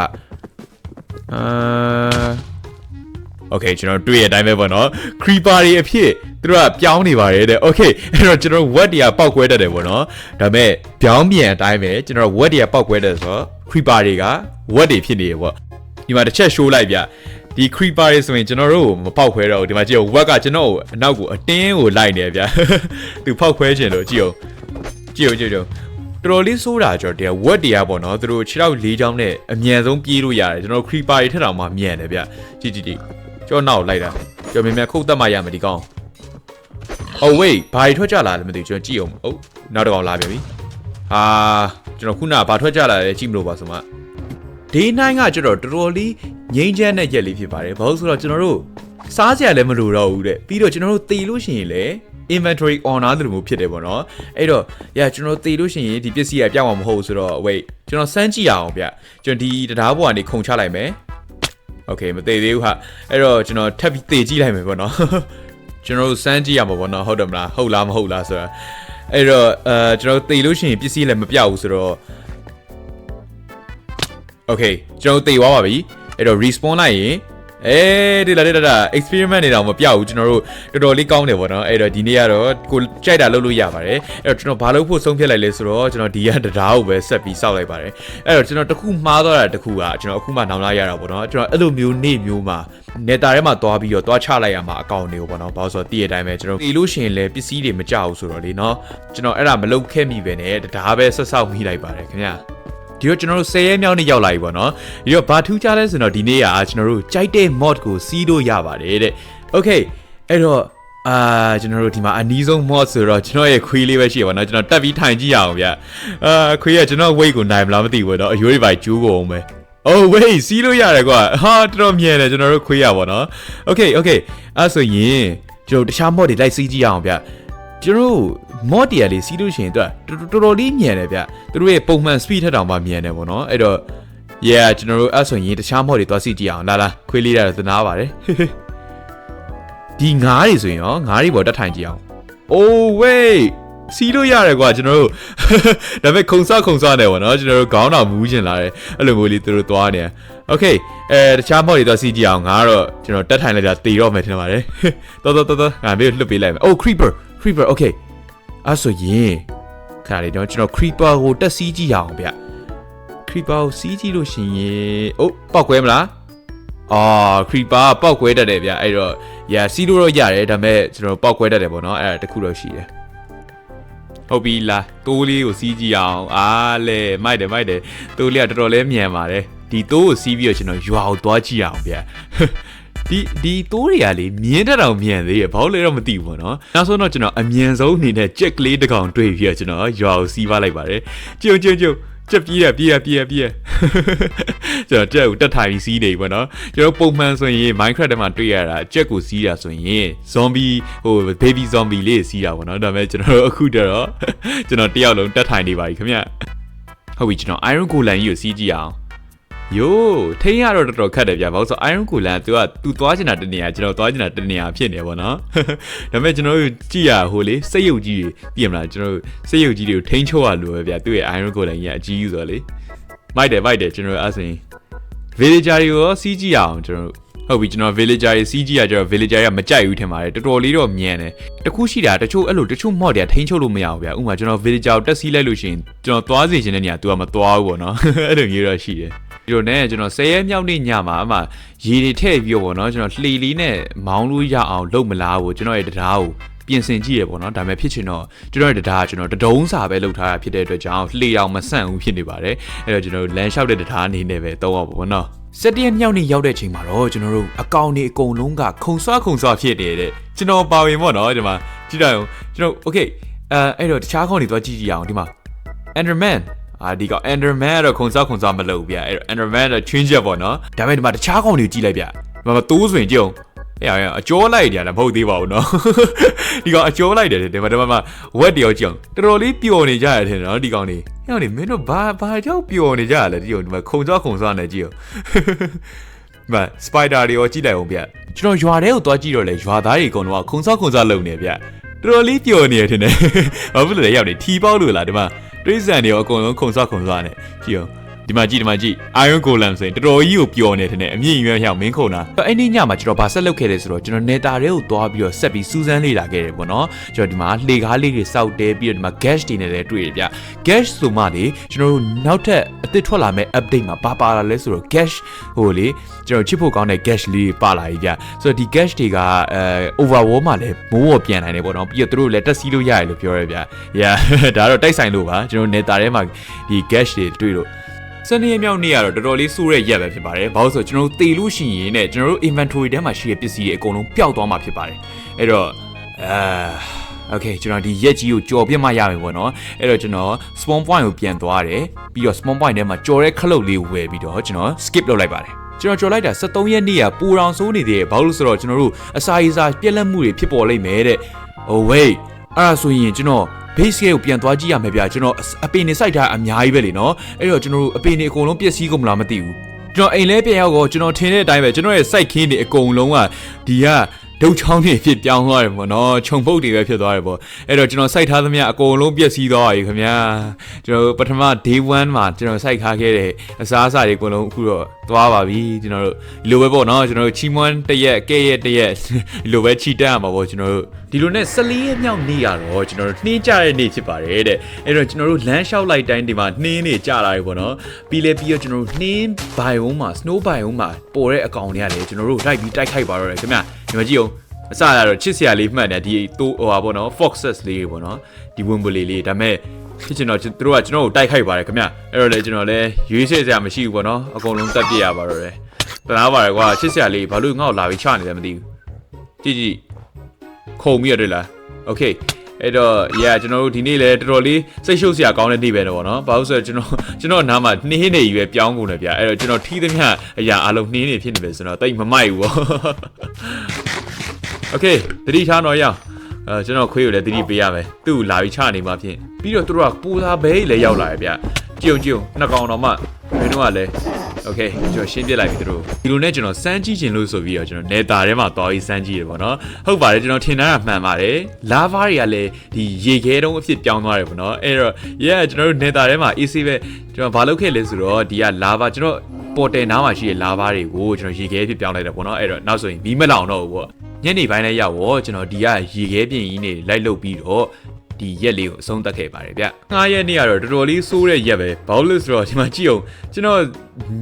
Okay ကျွန်တော်တွေ့ရတဲ့အတိုင်းပဲပေါ့နော် creeper တွေအဖြစ်သူတို့ကပြောင်းနေပါတယ်တဲ့ Okay အဲ့တော့ကျွန်တော် wet တွေကပောက်ကွဲတတ်တယ်ပေါ့နော်ဒါပေမဲ့ပြောင်းပြန်အတိုင်းပဲကျွန်တော် wet တွေကပောက်ကွဲတတ်ဆိုတော့ creeper တွေက wet တွေဖြစ်နေရပေါ့ ဒီမှာတစ်ချက် show လိုက်ဗျဒီ creeper တွေဆိုရင်ကျွန်တော်တို့မပောက်ခွဲတော့ဘူးဒီမှာကြည့်အောင် wet ကကျွန်တော်ကိုအနောက်ကိုအတင်းကိုလိုက်နေဗျသူပောက်ခွဲခြင်းလို့ကြည့်အောင်ကြည့်အောင်ကြည့်အောင်တော်တော်လေးဆိုးတာကြော်တရား wet တရားပေါ့နော်သူတို့6ရောက်၄ချောင်းနဲ့အမြန်ဆုံးပြေးလို့ရတယ်ကျွန်တော် creeper တွေထက်တောင်မှမြန်တယ်ဗျကြည့်ကြည့်ကြည့်ကျော်နောက်လိုက်တာကျော်မြင်မြန်ခုတ်သက်မှရမယ်ဒီကောင် Oh wait ဘာတွေထွက်ကြလာလဲမသိဘူးကျွန်တော်ကြည့်အောင်ဟုတ်နောက်တစ်ကောင်လာပြန်ပြီအာကျွန်တော်ခုနကဘာထွက်ကြလာလဲကြည့်မလို့ပါဆိုမှ day 9ကကျွန်တော်တော်တော်လေးငိမ့်ချမ်းတဲ့ရက်လေးဖြစ်ပါတယ်ဘာလို့ဆိုတော့ကျွန်တော်တို့စားစရာလည်းမလိုတော့ဘူးတဲ့ပြီးတော့ကျွန်တော်တို့တေလို့ရှိရင်လည်း inventory on နားတယ်လို့မျိုးဖြစ်တယ်ပေါ့နော်အဲ့တော့ yeah ကျွန်တော်တေလို့ရှိရင်ဒီပစ္စည်းကပြောင်းမှာမဟုတ်ဘူးဆိုတော့ wait ကျွန်တော်စမ်းကြည့်ရအောင်ဗျကျွန်တော်ဒီတရားပေါ်ကနေခုန်ချလိုက်မယ် Okay မသေးသေးဘူးဟာအဲ့တော့ကျွန်တော်ထပ်ပြီးတေကြည့်လိုက်မယ်ပေါ့နော်ကျွန်တော်တို့စမ်းကြည့်ရမှာပေါ့နော်ဟုတ်တယ်မလားဟုတ်လားမဟုတ်လားဆိုတာအဲ့တော့အဲကျွန်တော်တေလို့ရှိရင်ပစ္စည်းလည်းမပြောက်ဘူးဆိုတော့ Okay ကျွန်တော်တေသွားပါပြီအဲ့တော့ respawn လိုက်ရင်အဲဒီလာတဲ့တာ experiment နေတော့မပြောက်ဘူးကျွန်တော်တို့တော်တော်လေးကောင်းတယ်ပေါ့နော်အဲ့တော့ဒီနေ့ကတော့ကိုကြိုက်တာလုပ်လို့ရပါတယ်အဲ့တော့ကျွန်တော်ဘာလုပ်ဖို့ဆုံးဖြတ်လိုက်လဲဆိုတော့ကျွန်တော်ဒီကတရားကိုပဲဆက်ပြီးစောက်လိုက်ပါတယ်အဲ့တော့ကျွန်တော်တခုမှားသွားတာတခုကကျွန်တော်အခုမှနောင်လာရတာပေါ့နော်ကျွန်တော်အဲ့လိုမျိုးနေ့မျိုးမှာနေတာထဲမှာသွားပြီးတော့သွားချလိုက်ရမှာအကောင့်တွေကိုပေါ့နော်ဘာလို့ဆိုတော့တည့်ရတိုင်းပဲကျွန်တော်တီလို့ရှိရင်လည်းပစ္စည်းတွေမကြဘူးဆိုတော့လေနော်ကျွန်တော်အဲ့ဒါမလုပ်ခဲ့မိပဲနဲ့တရားပဲဆက်ဆောက်မိလိုက်ပါတယ်ခင်ဗျာ ဒီတော့ကျွန်တော်တို့10ရက်မြောက်နေ့ရောက်လာပြီပေါ့နော်ဒီတော့ဘာထူးခြားလဲဆိုတော့ဒီနေ့ကကျွန်တော်တို့ကြိုက်တဲ့ mod ကိုစီးလို့ရပါတယ်တဲ့ Okay အဲ့တော့အာကျွန်တော်တို့ဒီမှာအနီးဆုံး mod ဆိုတော့ကျွန်တော်ရဲ့ခွေးလေးပဲရှိရပါတော့ကျွန်တော်တက်ပြီးထိုင်ကြည့်ရအောင်ဗျအာခွေးကကျွန်တော် weight ကိုနိုင်မလားမသိဘူးတော့အယိုးတွေပါကျိုးကုန်အောင်ပဲ Oh wait စီးလို့ရတယ်ကွာဟာတော်တော်မြင်တယ်ကျွန်တော်တို့ခွေးရပါတော့ Okay Okay အဲ့ဆိုရင်ကျွန်တော်တခြား mod တွေလိုက်စီးကြည့်ရအောင်ဗျ ကျွန်တော်တို့ mod တရားလေးစီးလို့ရှိရင်တော့တော်တော်လေးညံတယ်ဗျသူတို့ရဲ့ပုံမှန် speed ထက်တောင်မှမြန်တယ်ပေါ့နော်အဲ့တော့ yeah ကျွန်တော်တို့အဲ့ဆိုရင်တခြား mod တွေသွားစီးကြည့်အောင်လာလာခွေးလေးရတော့သနာပါတယ်ဒီငါးတွေဆိုရင်ရောငါးတွေပေါ်တက်ထိုင်ကြည့်အောင် oh wait စီးလို့ရတယ်ကွာကျွန်တော်တို့ဒါပေမဲ့ခုံစခုံစနေပေါ့နော်ကျွန်တော်တို့ခေါင်းတော်မူးကျင်လာတယ်အဲ့လိုမျိုးလေးသူတို့သွားနေတယ် okay အဲတခြား mod တွေသွားစီးကြည့်အောင်ငါကတော့ကျွန်တော်တက်ထိုင်လိုက်တာတေတော့မယ်ထင်ပါတယ်တော်တော်တော်တော်ငါဘေးကိုလှုပ်ပေးလိုက်မယ် oh creeper creeper okay အဲ့ဆိုရင်ခါလေးတော့ကျွန်တော် creeper ကိုတက်စီးကြည့်ရအောင်ဗျ creeper ကိုစီးကြည့်လို့ရှိရင်အိုးပောက်ကွဲမလားအာ creeper ပောက်ကွဲတတ်တယ်ဗျအဲ့တော့ yeah စီးလို့တော့ရတယ်ဒါပေမဲ့ကျွန်တော်ပောက်ကွဲတတ်တယ်ပေါ့နော်အဲ့ဒါတခုတော့ရှိတယ်ဟုတ်ပြီလားတိုးလေးကိုစီးကြည့်အောင်အားလေမိုက်တယ်မိုက်တယ်တိုးလေးကတော်တော်လေးမြန်ပါတယ်ဒီတိုးကိုစီးပြီးတော့ကျွန်တော်ရွာကိုသွားကြည့်အောင်ဗျ ဒီဒီတိုးတွေကလေမြင်းတက်တောင်မြန်သေးရဘာလို့လဲတော့မသိဘူးပေါ့နော်နောက်ဆုံးတော့ကျွန်တော်အမြန်ဆုံးအနေနဲ့ကြက်ကလေးတစ်ကောင်တွေ့ပြီးတော့ကျွန်တော်ရွာကိုစီးပါလိုက်ပါတယ်ကြုံကြုံကြုံကြက်ပြေးရပြေးရပြေးရပြေးရကျွန်တော်ကြက်ကိုတက်ထိုင်ပြီးစီးနေပြီပေါ့နော်ကျွန်တော်ပုံမှန်ဆိုရင် Minecraft ထဲမှာတွေ့ရတာကြက်ကိုစီးတာဆိုရင် zombie ဟို baby zombie လေးစီးတာပေါ့နော်ဒါပေမဲ့ကျွန်တော်အခုတည်းတော့ကျွန်တော်တယောက်လုံးတက်ထိုင်နေပါပြီခင်ဗျဟုတ်ပြီကျွန်တော် Iron Golem ကြီးကိုစီးကြည့်အောင် ယိုးထိန်းရတော့တော်တော်ခက်တယ်ဗျာဘာလို့ဆို Iron Cooler က तू က तू သွားချင်တာတနေရာကျွန်တော်သွားချင်တာတနေရာဖြစ်နေပါတော့ဒါပေမဲ့ကျွန်တော်တို့ကြည့်ရဟိုလေစိတ်ယုတ်ကြီးတွေသိရမလားကျွန်တော်တို့စိတ်ယုတ်ကြီးတွေကိုထိန်းချုပ်ရလို့ပဲဗျာသူ့ရဲ့ Iron Cooler ကြီးကအကြီးယူဆိုလေမိုက်တယ်မိုက်တယ်ကျွန်တော်အဲ့ဆိုရင် Villager တွေကိုရောစီးကြည့်ရအောင်ကျွန်တော်တို့ဟုတ်ပြီကျွန်တော် villager တွေစီးကြည့်ရကျွန်တော် villager တွေကမကြိုက်ဘူးထင်ပါတယ်တော်တော်လေးတော့မြန်တယ်တခုရှိတာတချို့အဲ့လိုတချို့ mod တွေကထိန်းချုပ်လို့မရဘူးဗျာဥပမာကျွန်တော် villager ကိုတက်စီးလိုက်လို့ရှိရင်ကျွန်တော်သွားစီခြင်းတဲ့နေရာ तू ကမသွားဘူးပေါ့နော်အဲ့လိုမျိုးတော့ရှိတယ် ဒီလိုနဲ့ကျွန်တော်10ရက်မြောက်နေ့ညမှာအမှရေတွေထည့်ပြီးတော့ပေါ့နော်ကျွန်တော်လှေလေးနဲ့မောင်းလို့ရအောင်လုပ်မလားဘူးကျွန်တော်ရဲ့တရားကိုပြင်ဆင်ကြည့်ရပေါ့နော်ဒါပေမဲ့ဖြစ်ချင်တော့ကျွန်တော်ရဲ့တရားကကျွန်တော်တဒုံးစာပဲလုပ်ထားတာဖြစ်တဲ့အတွက်ကြောင့်လှေအောင်မဆန့်ဘူးဖြစ်နေပါတယ်အဲ့တော့ကျွန်တော်လမ်းလျှောက်တဲ့တရားအနေနဲ့ပဲသုံးရပါပေါ့နော်စက်တရက်မြောက်နေ့ရောက်တဲ့အချိန်မှာတော့ကျွန်တော်တို့အကောင့်တွေအကုန်လုံးကခုံဆွားခုံဆွားဖြစ်နေတဲ့ကျွန်တော်ပါဝင်ပေါ့နော်ဒီမှာကြည့်လိုက်အောင်ကျွန်တော် okay အဲအဲ့တော့တခြားခေါင်းတွေသွားကြည့်ကြည့်အောင်ဒီမှာ Enderman အာဒီကောင် Enderman ကတော့ခုံစားခုံစားမလုပ်ဘူးဗျအဲ့တော့ Enderman တော့ change ချက်ပေါ့နော်ဒါပေမဲ့ဒီမှာတခြားကောင်တွေကြည့်လိုက်ဗျဒီမှာတိုးဆိုရင်ကြည့်အောင်အေးအေးအကျော်လိုက်ကြတာမဟုတ်သေးပါဘူးနော်ဒီကောင်အကျော်လိုက်တယ်ဒီမှာဒီမှာဝက်တယောက်ကြည့်အောင်တော်တော်လေးပျော်နေကြရတယ်နော်ဒီကောင်တွေဟဲ့လေမင်းတို့ဘာဘာကြောက်ပျော်နေကြရလဲဒီကောင်ဒီမှာခုံစားခုံစားနေကြည့်အောင်မစပိုက်ဒါတွေရောကြည့်လိုက်အောင်ဗျကျွန်တော်ရွာထဲကိုသွားကြည့်တော့လေရွာသားတွေအကုန်လုံးကခုံစားခုံစားလုံနေဗျတော်တော်လေးပျော်နေရထင်တယ်ဘာဖြစ်လို့လဲရောက်နေထီပေါက်လို့လားဒီမှာ တိရစ္ဆာန်တွေရောအကုန်လုံးခုံစားခုံစားနေကြည့်အောင် ဒီမှာကြည့်ဒီမှာကြည့် Iron Golem ဆိုရင်တော်တော်ကြီးကိုပျော်နေတယ်အမြင့်ရွယ်ရောက်မင်းခုံတာအဲ့ဒီညမှာကျွန်တော်ဗာဆက်လုပ်ခဲ့တယ်ဆိုတော့ကျွန်တော်နေတာတွေကိုသွားပြီးတော့ဆက်ပြီးစူးစမ်းလေ့လာခဲ့တယ်ပေါ့နော်ကျွန်တော်ဒီမှာလှေကားလေးတွေစောက်တဲပြီးတော့ဒီမှာ gas တွေနဲ့လည်းတွေ့ရဗျ gas ဆိုမှလေကျွန်တော်တို့နောက်ထပ်အသစ်ထွက်လာမဲ့ update မှာဘာပါလာလဲဆိုတော့ gas ဟိုလေကျွန်တော်ချစ်ဖို့ကောင်းတဲ့ gas လေးပါလာပြီဗျဆိုတော့ဒီ gas တွေကအဲ overwall မှာလည်းမိုးပေါ်ပြန်နိုင်တယ်ပေါ့နော်ပြီးတော့သူတို့လည်းတက်စီးလို့ရတယ်လို့ပြောရဗျ yeah ဒါတော့တိုက်ဆိုင်လို့ပါကျွန်တော်နေတာထဲမှာဒီ gas တွေတွေ့လို့ စနေရက်မြောက်နေ့ကတော့တော်တော်လေးစိုးတဲ့ရက်ပဲဖြစ်ပါတယ်။ဘာလို့ဆိုတော့ကျွန်တော်တို့တေလို့ရှိရင်နဲ့ကျွန်တော်တို့ inventory ထဲမှာရှိတဲ့ပစ္စည်းတွေအကုန်လုံးပျောက်သွားမှာဖြစ်ပါတယ်။အဲ့တော့အာโอเคကျွန်တော်ဒီရက်ကြီးကိုကြော်ပြစ်မှရမယ်ပေါ့နော်အဲ့တော့ကျွန်တော် spawn point ကိုပြန်သွားတယ်ပြီးတော့ spawn point ထဲမှာကြော်တဲ့ခလုတ်လေးကိုဝယ်ပြီးတော့ကျွန်တော် skip လုပ်လိုက်ပါတယ်ကျွန်တော်ကြော်လိုက်တာ73ရက်နေ့ကပူတောင်စိုးနေသေးတယ်ဘာလို့လဲဆိုတော့ကျွန်တော်တို့အစာရေစာပြက်လက်မှုတွေဖြစ်ပေါ်လိမ့်မယ်တဲ့ oh wait အဲ့ဒါဆိုရင်ကျွန်တော် base ကိုပြန်သွားကြည့်ရမယ်ဗျာကျွန်တော်အပင်နေစိုက်ထားအများကြီးပဲလေနော်အဲ့တော့ကျွန်တော်တို့အပင်နေအကုန်လုံးပျက်စီးကုန်မလားမသိဘူးကျွန်တော်အိမ်လဲပြန်ရောက်တော့ကျွန်တော်ထင်တဲ့အတိုင်းပဲကျွန်တော်ရဲ့ site ခင်းတွေအကုန်လုံးကဒီက ဒုတ်ချောင်းတွေဖြစ်ပြောင်းသွားတယ်ပေါ့နော်ခြုံပုတ်တွေပဲဖြစ်သွားတယ်ပေါ့အဲ့တော့ကျွန်တော်စိုက်ထားသမျှအကုန်လုံးပျက်စီးသွားပြီခင်ဗျာကျွန်တော်ပထမ day 1မှာကျွန်တော်စိုက်ထားခဲ့တဲ့အစားအစာတွေအကုန်လုံးအခုတော့သွားပါပြီကျွန်တော်တို့ဒီလိုပဲပေါ့နော်ကျွန်တော်တို့ချီမွန်းတရက်ကဲရက်တရက်ဒီလိုပဲချီတက်ရမှာပေါ့ကျွန်တော်တို့ဒီလိုနဲ့14ရက်မြောက်နေ့ရတော့ကျွန်တော်တို့နှင်းကြတဲ့နေ့ဖြစ်ပါတယ်တဲ့အဲ့တော့ကျွန်တော်တို့လမ်းလျှောက်လိုက်တိုင်းဒီမှာနှင်းနေကြလာတယ်ပေါ့နော်ပြီးလဲပြီးတော့ကျွန်တော်တို့နှင်းဘိုင်ဝုံးမှာ snow ဘိုင်ဝုံးမှာပေါ်တဲ့အကောင်တွေကလည်းကျွန်တော်တို့လိုက်ပြီးတိုက်ခိုက်ပါတော့တယ်ခင်ဗျ ညီမကြည့်အောင်အစရတော့ချစ်စရာလေးမှတ်တယ်ဒီတိုးဟိုပါပေါ့နော် foxes လေးပေါ့နော်ဒီဝင်ပလေးလေးဒါမဲ့ဖြစ်ချင်တော့သူတို့ကကျွန်တော်ကိုတိုက်ခိုက်ပါတယ်ခင်ဗျအဲ့တော့လေကျွန်တော်လည်းရွေးချယ်စရာမရှိဘူးပေါ့နော်အကုန်လုံးတက်ပြရပါတော့တယ်တလားပါတယ်ကွာချစ်စရာလေးဘာလို့ငါ့ကိုလာပြီးချနေတယ်မသိဘူးကြည့်ကြည့်ခုံပြီးရတယ်လား okay အဲ့တော့ yeah ကျွန်တော်တို့ဒီနေ့လည်းတော်တော်လေးစိတ်ရှုပ်စရာကောင်းတဲ့နေ့ပဲတော့ဗောနော်ဘာလို့ဆိုတော့ကျွန်တော်ကျွန်တော်နားမှာနှင်းနေကြီးပဲပြောင်းကုန်တယ်ဗျအဲ့တော့ကျွန်တော်ထီးသမျှအရာအလုံးနှင်းနေဖြစ်နေပဲဆိုတော့တိတ်မမိုက်ဘူးဗော Okay တတိထားတော့ရအောင်အဲကျွန်တော်ခွေးကိုလည်းတတိပေးရမယ်သူ့ကိုလာပြီးချနေမှဖြစ်ပြီးတော့သူတို့ကပူလာဘဲကြီးလည်းရောက်လာရဗျ ကြုံကြုံနှစ်ကောင်တော့မှမင်းတို့ကလည်းโอเคကျွန်တော်ရှင်းပြလိုက်ပြီသူတို့ဒီလိုနဲ့ကျွန်တော်စမ်းကြည့်ခြင်းလို့ဆိုပြီးတော့ကျွန်တော်နေတာထဲမှာသွားပြီးစမ်းကြည့်တယ်ပေါ့နော်ဟုတ်ပါတယ်ကျွန်တော်ထင်တာကမှန်ပါတယ်လာဗာတွေကလည်းဒီရေခဲတုံးအဖြစ်ပြောင်းသွားတယ်ပေါ့နော်အဲ့တော့ yeah ကျွန်တော်တို့နေတာထဲမှာ AC ပဲကျွန်တော်ဘာလုပ်ခဲ့လဲဆိုတော့ဒီကလာဗာကျွန်တော်ပေါ်တယ်နားမှာရှိတဲ့လာဗာတွေကိုကျွန်တော်ရေခဲဖြစ်ပြောင်းလိုက်တယ်ပေါ့နော်အဲ့တော့နောက်ဆိုရင်မီးမလောင်တော့ဘူးပေါ့ညနေပိုင်းလည်းရောက်တော့ကျွန်တော်ဒီကရေခဲပြင်ကြီးနေလိုက်လုတ်ပြီးတော့ ဒီရက်လေးကိုအဆုံးသတ်ခဲ့ပါတယ်ဗျ။ငါးရက်နေ့ကတော့တော်တော်လေးစိုးတဲ့ရက်ပဲ။ဘာလို့လဲဆိုတော့ဒီမှာကြည့်အောင်ကျွန်တော်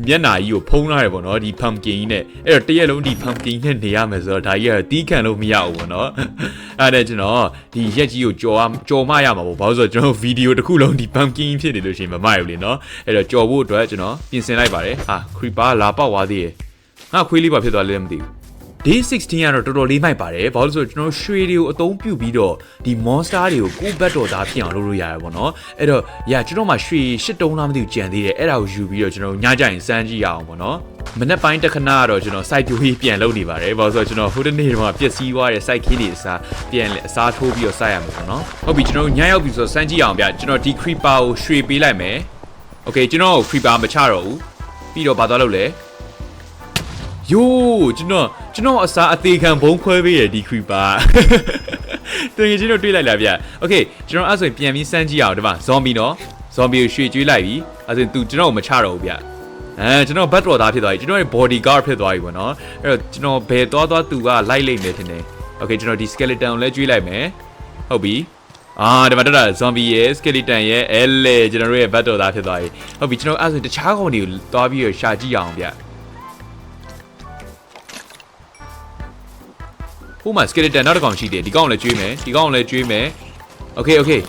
မျက်နှာကြီးကိုဖုံးထားတယ်ပေါ့နော်ဒီ pumpkin ကြီးနဲ့အဲ့တော့တရက်လုံးဒီ pumpkin နဲ့နေရမယ်ဆိုတော့ဒါကြီးကတီးခံလို့မရဘူးပေါ့နော်။အဲ့ဒါကျွန်တော်ဒီရက်ကြီးကိုကြော်ကြော်မရမှာပေါ့။ဘာလို့ဆိုတော့ကျွန်တော်ဗီဒီယိုတစ်ခုလုံးဒီ pumpkin ဖြစ်နေလို့ရှိရင်မမိုက်ဘူးလေနော်။အဲ့တော့ကြော်ဖို့အတွက်ကျွန်တော်ပြင်ဆင်လိုက်ပါတယ်။ဟာ creeper လာပေါက်သွားသေးရဲ့။ငါခွေးလေးပါဖြစ်သွားလဲမသိဘူး။ day 16ကတော့တော်တော်လေးမိုက်ပါတယ်ဘာလို့လဲဆိုတော့ကျွန်တော်တို့ရွှေတွေကိုအသုံးပြုပြီးတော့ဒီ monster တွေကိုကိုယ့်ဘက်တော်သားဖြစ်အောင်လုပ်လို့ရတယ်ပေါ့နော်အဲ့တော့ညာကျွန်တော်မှရွှေ၈တုံးလားမသိဘူးကြံသေးတယ်အဲ့ဒါကိုယူပြီးတော့ကျွန်တော်ညကြရင်စမ်းကြည့်ရအောင်ပေါ့နော်မနေ့ပိုင်းတစ်ခဏကတော့ကျွန်တော် site ပြိုးပြန်လုပ်နေပါတယ်ဘာလို့ဆိုတော့ကျွန်တော်ဟိုတနေ့တော့ပျက်စီးသွားတဲ့ site ခင်းတွေအစားပြန်လဲအစားထိုးပြီးတော့စိုက်ရမှာပေါ့နော်ဟုတ်ပြီကျွန်တော်ညရောက်ပြီဆိုတော့စမ်းကြည့်အောင်ဗျကျွန်တော်ဒီ creeper ကိုရွှေပေးလိုက်မယ် okay ကျွန်တော် creeper မချတော့ဘူးပြီးတော့ဘာသွားလုပ်လဲ ယိုးကျွန်တော်ကျွန်တော်အစာအသေးခံဘုံခွဲပေးရဒီ creeper တကယ်ချင်းတို့တွေးလိုက်လားဗျ။ Okay ကျွန်တော်အဲ့ဆိုရင်ပြန်ပြီးစမ်းကြည့်အောင်ဒီမှာ zombie နော် zombie ကိုရွှေ့ကျွေးလိုက်ပြီအဲ့ဆိုရင် तू ကျွန်တော်ကိုမချတော့ဘူးဗျ။အဲကျွန်တော်ဘတ်တော်သားဖြစ်သွားပြီကျွန်တော်ရဲ့ body guard ဖြစ်သွားပြီပေါ့နော်။အဲ့တော့ကျွန်တော်ဘယ်သွားသွားသူကလိုက်လိုက်နေထင်တယ်။ Okay ကျွန်တော်ဒီ skeleton ကိုလည်းကျွေးလိုက်မယ်။ဟုတ်ပြီ။အာဒီမှာတက်တာ zombie ရဲ့ skeleton ရဲ့အဲလေကျွန်တော်တို့ရဲ့ဘတ်တော်သားဖြစ်သွားပြီ။ဟုတ်ပြီကျွန်တော်အဲ့ဆိုရင်တခြားကောင်တွေကိုသွားပြီးတော့ရှာကြည့်အောင်ဗျ။ ဟိုမှာ skeleton နောက်တစ်ကောင်ရှိတယ်ဒီကောင်လည်းကျွေးမယ်ဒီကောင်လည်းကျွေးမယ် okay okay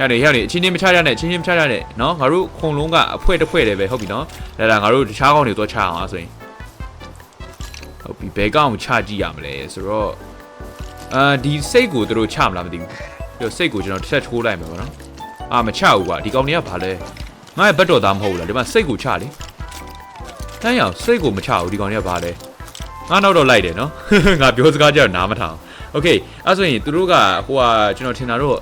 ရတယ်ရတယ်အချင်းချင်းမချရနဲ့အချင်းချင်းမချရနဲ့နော်ငါတို့ခုံလုံးကအဖွဲတစ်ဖွဲတည်းပဲဟုတ်ပြီနော်ဒါဒါငါတို့တခြားကောင်တွေတော့ချအောင်အားဆိုရင်ဟုတ်ပြီဘယ်ကောင်ချကြည့်ရမလဲဆိုတော့အာဒီစိတ်ကိုတို့ချမလားမသိဘူးပြီးတော့စိတ်ကိုကျွန်တော်တစ်ချက်ထိုးလိုက်မှာပေါ့နော်အာမချဘူးပါဒီကောင်တွေကဘာလဲငါရဲ့ဘတ်တော်သားမဟုတ်ဘူးလားဒီမှာစိတ်ကိုချလေတန်းရအောင်စိတ်ကိုမချဘူးဒီကောင်တွေကဘာလဲ ငါနောက်တော့လိုက်တယ်နော် ငါပြောစကားကြတော့နားမထောင်โอเคအဲ့ဆိုရင်သူတို့ကဟိုဟာကျွန်တော်ထင်တာတော့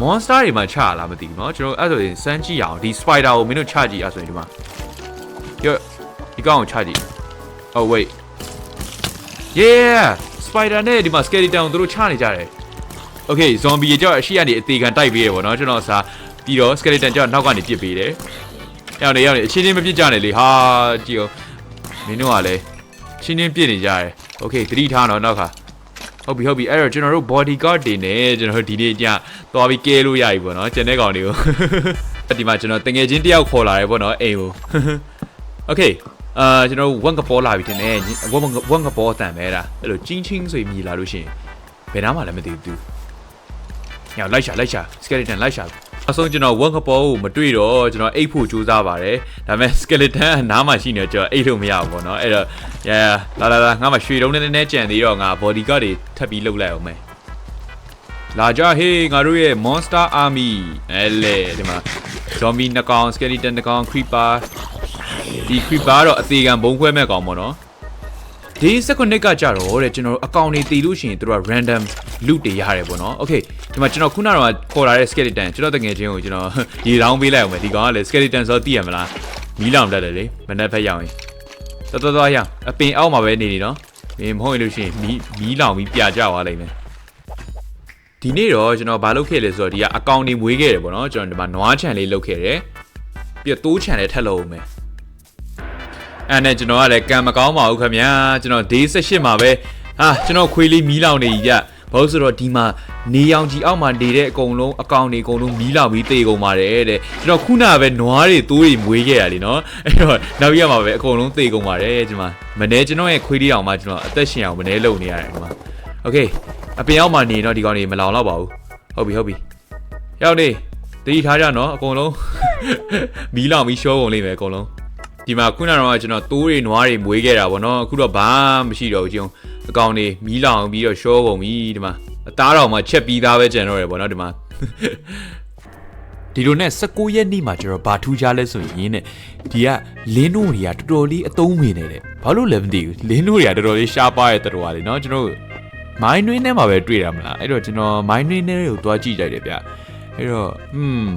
monster တွေမှာချလာမသိဘူးเนาะကျွန်တော်အဲ့ဆိုရင်စမ်းကြည့်ရအောင်ဒီ spider ကိုမင်းတို့ချကြည့်အဲ့ဆိုရင်ဒီမှာရောဒီကောင်ကိုချကြည့် oh wait yeah spider နဲ့ဒီမှာ skeleton ကိုသူတို့ချနေကြတယ် okay zombie ကြောက်အရှိကနေအသေးခံတိုက်ပေးရပေါ့เนาะကျွန်တော်စာပြီးတော့ skeleton ကြောက်နောက်ကနေပစ်ပေးတယ်ရောက်နေရောက်နေအချင်းချင်းမပစ်ကြနဲ့လေဟာကြည့်အောင်မင်းတို့ကလည်း ချင်းချင်းပြစ်နေကြတယ်โอเคသတိထားတော့နောက်ခါဟုတ်ပြီဟုတ်ပြီအဲ့တော့ကျွန်တော်တို့ body guard တွေနဲ့ကျွန်တော်တို့ဒီနေ့ညသွားပြီးကဲလို့ရပြီပေါ့နော်ကျန်တဲ့ကောင်တွေကို ဒီမှာကျွန်တော်တငယ်ချင်းတယောက်ခေါ်လာတယ်ပေါ့နော်အိမ်ကို โอเคအာကျွန်တော်ဝမ်ကပေါ်လာပြီတင်နေဝမ်ဝမ်ကပေါ်တန်ပဲလားအဲ့လိုချင်းချင်းဆိုမြည်လာလို့ရှိရင်ဘယ်နားမှလည်းမသိဘူးညောင်လိုက်ရှာလိုက်ရှာ skeleton လိုက်ရှာ အဆုံးကျွန်တော်ဝမ်ကပေါ်ကိုမတွေ့တော့ကျွန်တော်အိတ်ဖို့ကြိုးစားပါတယ်ဒါပေမဲ့ skeleton အနားမှာရှိနေတော့ကျွန်တော်အိတ်လို့မရဘူးပေါ့နော်အဲ့တော့ yeah လာလာလာငါမှရွှေတုံးနည်းနည်းကြံသေးတော့ငါ body guard တွေထပ်ပြီးလှုပ်လိုက်အောင်မယ်လာကြဟေးငါတို့ရဲ့ monster army အဲလေဒီမှာ zombie နှစ်ကောင် skeleton နှစ်ကောင် creeper ဒီ creeper ကတော့အသေးခံဘုံခွဲမဲ့ကောင်ပေါ့နော် ဒီစကွန်နစ်ကကြတော့တဲ့ကျွန်တော်တို့အကောင့်တွေတည်လို့ရှိရင်တို့က random loot တွေရတယ်ပေါ့နော် okay ဒီမှာကျွန်တော်ခုနကတော့ခေါ်လာတဲ့ skeleton ကျွန်တော်တကယ်ချင်းကိုကျွန်တော်ရေတောင်းပေးလိုက်အောင်မယ်ဒီကောင်ကလည်း skeleton ဆိုတော့သိရမလားမီးလောင်တတ်တယ်လေမနေ့ဖက်ရောက်ရင်တော်တော်တော်ရအောင်အပင်အောက်မှာပဲနေနေနော်မင်းမဟုတ်ရင်လို့ရှိရင်မီးမီးလောင်ပြီးပြကြသွားလိမ့်မယ်ဒီနေ့တော့ကျွန်တော်ဘာလုပ်ခဲ့လဲဆိုတော့ဒီကအကောင့်တွေမွေးခဲ့တယ်ပေါ့နော်ကျွန်တော်ဒီမှာနွားချန်လေးလုပ်ခဲ့တယ်ပြီးတော့တိုးချန်လေးထပ်လုပ်အောင်မယ် အဲ့နဲ့ကျွန်တော်ကလည်းကံမကောင်းပါဘူးခင်ဗျာကျွန်တော် day 18မှာပဲဟာကျွန်တော်ခွေးလေးမီးလောင်နေကြီးကြဘာလို့ဆိုတော့ဒီမှာနေရောင်ကြီးအောက်မှာနေတဲ့အကုန်လုံးအကောင်တွေအကုန်လုံးမီးလောင်ပြီးတေကုန်ပါတယ်တဲ့ကျွန်တော်ခုနကပဲနွားတွေတိုးတွေမွေးခဲ့ရလीနော်အဲ့တော့နောက်ရက်မှာပဲအကုန်လုံးတေကုန်ပါတယ်ဒီမှာမနေကျွန်တော်ရဲ့ခွေးလေးအောင်မှကျွန်တော်အသက်ရှင်အောင်မနေလုံနေရတယ်ဒီမှာโอเคအပင်အောက်မှာနေတော့ဒီကောင်တွေမလောင်တော့ပါဘူးဟုတ်ပြီဟုတ်ပြီရောက်နေတတိထားကြနော်အကုန်လုံး မီးလောင်ပြီးရှောကုန်လိမ့်မယ်အကုန်လုံး ဒီမှာခုနကတော့ကျွန်တော်တိုးတွေနွားတွေမွေးခဲ့တာဗောနော်အခုတော့ဘာမှမရှိတော့ဘူးကျုံအကောင်တွေမီးလောင်ပြီးတော့ရှောကုန်ပြီဒီမှာအသားတော်မှချက်ပြီးသားပဲကြံတော့တယ်ဗောနော်ဒီမှာဒီလိုနဲ့16ရက်နေ့မှာကျွန်တော်ဘာထူးခြားလဲဆိုရင်တဲ့ဒီကလင်းတို့တွေကတော်တော်လေးအသုံးဝင်နေတယ်ဘာလို့လဲမသိဘူးလင်းတို့တွေကတော်တော်လေးရှားပါရဲ့တော်တော်လေးနော်ကျွန်တော်မိုင်းနှွေးထဲမှာပဲတွေ့တာမလားအဲ့တော့ကျွန်တော်မိုင်းနှွေးထဲကိုသွားကြည့်ကြတယ်ဗျအဲ့တော့ဟွန်း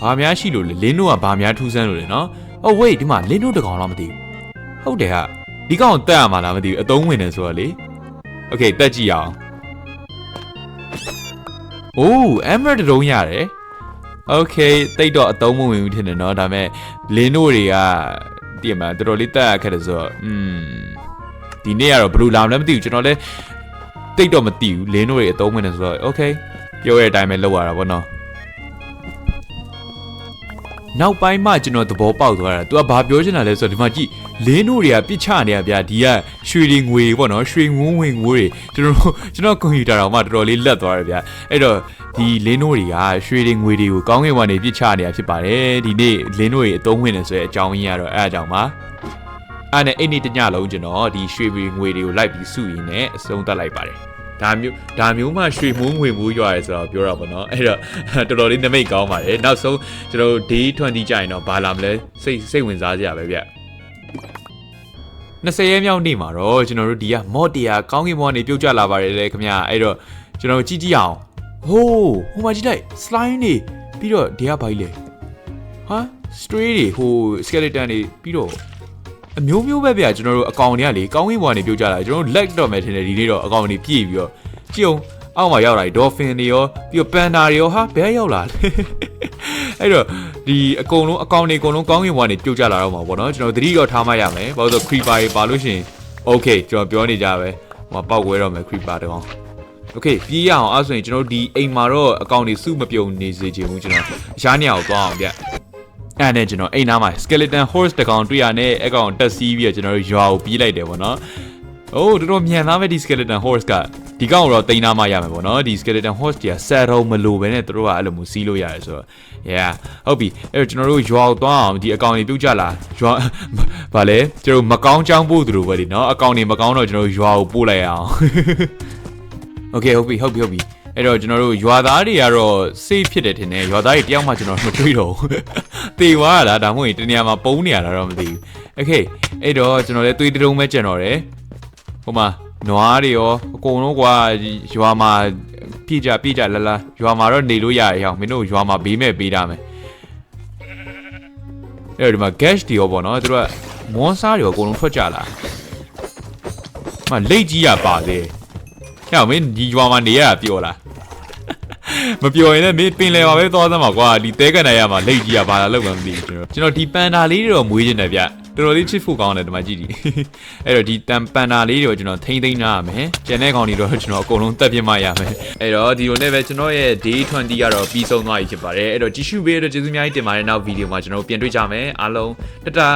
ဘာများရှိလို့လဲလင်းတို့ကဘာများထူးဆန်းလို့လဲနော်။ Oh wait ဒီမှာလင်းတို့တကောင်လားမသိဘူး။ဟုတ်တယ်ဟာ။ဒီကောင်တက်ရမှာလားမသိဘူး။အသုံးဝင်တယ်ဆိုတော့လေ။ Okay တက်ကြည့်အောင်။ Oh emerald တုံးရတယ်။ Okay တိတ်တော့အသုံးမဝင်ဘူးထင်တယ်နော်။ဒါပေမဲ့လင်းတို့တွေကတည်မှာတော်တော်လေးတက်ရခက်တယ်ဆိုတော့อืมဒီနေ့ကတော့ဘယ်လိုလာမလဲမသိဘူးကျွန်တော်လည်းတိတ်တော့မသိဘူးလင်းတို့တွေအသုံးဝင်တယ်ဆိုတော့ Okay ပြောရတဲ့အတိုင်းပဲလုပ်ရတာပေါ့နော်။ နောက်ပိုင်းမှကျွန်တော်သဘောပေါက်သွားတာ။ तू ကဘာပြောချင်တာလဲဆိုတော့ဒီမှာကြည့်လင်းတို့တွေကပြစ်ချနေရဗျာဒီကရွှေတွေငွေပေါ့နော်ရွှေငုံဝင်ငွေတွေကျွန်တော်တို့ကျွန်တော်ကွန်ပျူတာတော့မှတော်တော်လေးလက်သွားတယ်ဗျာအဲ့တော့ဒီလင်းတို့တွေကရွှေတွေငွေတွေကိုကောင်းကင်ဘဝနေပြစ်ချနေတာဖြစ်ပါတယ်ဒီနေ့လင်းတို့တွေအသုံးဝင်နေဆိုတဲ့အကြောင်းရင်းကတော့အဲ့အကြောင်းပါအဲ့နဲ့အဲ့နေ့တညလုံးကျွန်တော်ဒီရွှေပြည်ငွေတွေကိုလိုက်ပြီးစုရင်းနဲ့အဆုံးသတ်လိုက်ပါတယ် ဒါမျိုးဒါမျိုးမှရွှေမိုးငွေမိုးရွာရဲဆိုတော့ပြောတာပေါ့နော်အဲ့တော့တော်တော်လေးနမိတ်ကောင်းပါတယ်နောက်ဆုံးကျွန်တော်တို့ day 20ကြာရင်တော့ဘာလာမလဲစိတ်စိတ်ဝင်စားကြရပဲဗျ20ရက်မြောက်နေ့မှာတော့ကျွန်တော်တို့ဒီကမော့တရာကောင်းကင်ဘဝနေပြုတ်ကျလာပါတယ်လေခင်ဗျာအဲ့တော့ကျွန်တော်ကြည့်ကြည့်အောင်ဟိုးဟိုမှာကြည့်လိုက် slime နေပြီးတော့ဒီကဘာကြီးလဲဟာ stray တွေဟို skeleton တွေပြီးတော့ အမျိုးမျိုးပဲဗျာကျွန်တော်တို့အကောင်တွေကလေကောင်းကင်ဘွားနေပြုတ်ကြတာကျွန်တော်တို့ leg တော့မယ်ထင်တယ်ဒီနေ့တော့အကောင်တွေပြည့်ပြီးတော့ကြည့်အောင်အောက်မှာရောက်လာပြီ dolphin တွေရောပြီးတော့ panda တွေရောဟာဘယ်ရောက်လာလဲအဲ့တော့ဒီအကုန်လုံးအကောင်တွေအကုန်လုံးကောင်းကင်ဘွားနေပြုတ်ကြလာတော့မှာပေါ့နော်ကျွန်တော်သတိတော့ထားမှရမယ်ဘာလို့လဲဆို creeper တွေပါလို့ရှိရင် okay ကျွန်တော်ပြောနေကြပဲဟိုမှာပောက်ကွဲတော့မယ် creeper တကောင် Okay ပြေးရအောင်အဲ့ဆိုရင်ကျွန်တော်တို့ဒီအိမ်မှာတော့အကောင်တွေစုမပြုံနေစေချင်ဘူးကျွန်တော်ရှားနေအောင်သွားအောင်ဗျ အဲ့နဲ့ကျွန်တော်အိမ်နားမှာ skeleton horse တကောင်တွေ့ရနဲ့အကောင်တက်စီးပြီးတော့ကျွန်တော်တို့ရွာကိုပြေးလိုက်တယ်ပေါ့နော်။အိုးတော်တော်မြန်သားပဲဒီ skeleton horse ကဒီကောင်ကိုတော့တိန်းနာမှရမယ်ပေါ့နော်။ဒီ skeleton horse ကြီးကဆက်တော့မလို့ပဲနဲ့တို့ကအဲ့လိုမျိုးစီးလို့ရတယ်ဆိုတော့ yeah ဟုတ်ပြီအဲ့တော့ကျွန်တော်တို့ရွာကိုသွားအောင်ဒီအကောင်တွေပြုတ်ကြလာရွာဗာလဲကျွန်တော်မကောင်းချောင်းပို့သူတို့ပဲလीနော်အကောင်တွေမကောင်းတော့ကျွန်တော်တို့ရွာကိုပို့လိုက်အောင် Okay ဟုတ်ပြီဟုတ်ပြီဟုတ်ပြီ အဲ့တော့ကျွန်တော်တို့ရွာသားတွေကတော့ safe ဖြစ်တယ်ထင်တယ်ရွာသားတွေတယောက်မှကျွန်တော်မတွေ့တော့ဘူးတေသွားရလားဒါမှမဟုတ်ရင်တနေရာမှာပုံနေရတာတော့မသိဘူး Okay အဲ့တော့ကျွန်တော်လည်းသွေးတုံးပဲကြံတော့တယ်ဟိုမှာနွားတွေရောအကုန်လုံးကွာရွာမှာပြကြပြကြလာလာရွာမှာတော့နေလို့ရရအောင်မင်းတို့ရွာမှာဘေးမဲ့ပေးတာမယ်အဲ့တော့ဒီမှာ gas တွေရောပေါ့နော်သူတို့ကမွန်စားတွေရောအကုန်လုံးထွက်ကြလာမလိတ်ကြီးရပါသေးတယ်ဟဲ့မင်းဒီရွာမှာနေရတာပျော်လား မပျော်ရင်လည်းမင်းပင်လယ်မှာပဲသွားသမှာကွာဒီတဲကန်နိုင်ရမှာလိတ်ကြီးကဘာလာလောက်မှမသိဘူးကျွန်တော်ကျွန်တော်ဒီပန်ဒါလေးတွေတော့မွေးနေတယ်ဗျတော်တော်လေးချစ်ဖို့ကောင်းတယ်ဒီမှာကြည့်ကြည့်အဲ့တော့ဒီတန်ပန်ဒါလေးတွေကိုကျွန်တော်ထိမ့်သိမ့်ထားရမယ်ကျန်တဲ့ကောင်တွေတော့ကျွန်တော်အကုန်လုံးတက်ပြစ်မှရမယ်အဲ့တော့ဒီလိုနဲ့ပဲကျွန်တော်ရဲ့ day 20ကတော့ပြီးဆုံးသွားပြီဖြစ်ပါတယ်အဲ့တော့ကြည့်ရှုပေးတဲ့ကျေးဇူးအများကြီးတင်ပါတယ်နောက်ဗီဒီယိုမှာကျွန်တော်တို့ပြန်တွေ့ကြမယ်အားလုံးတတာ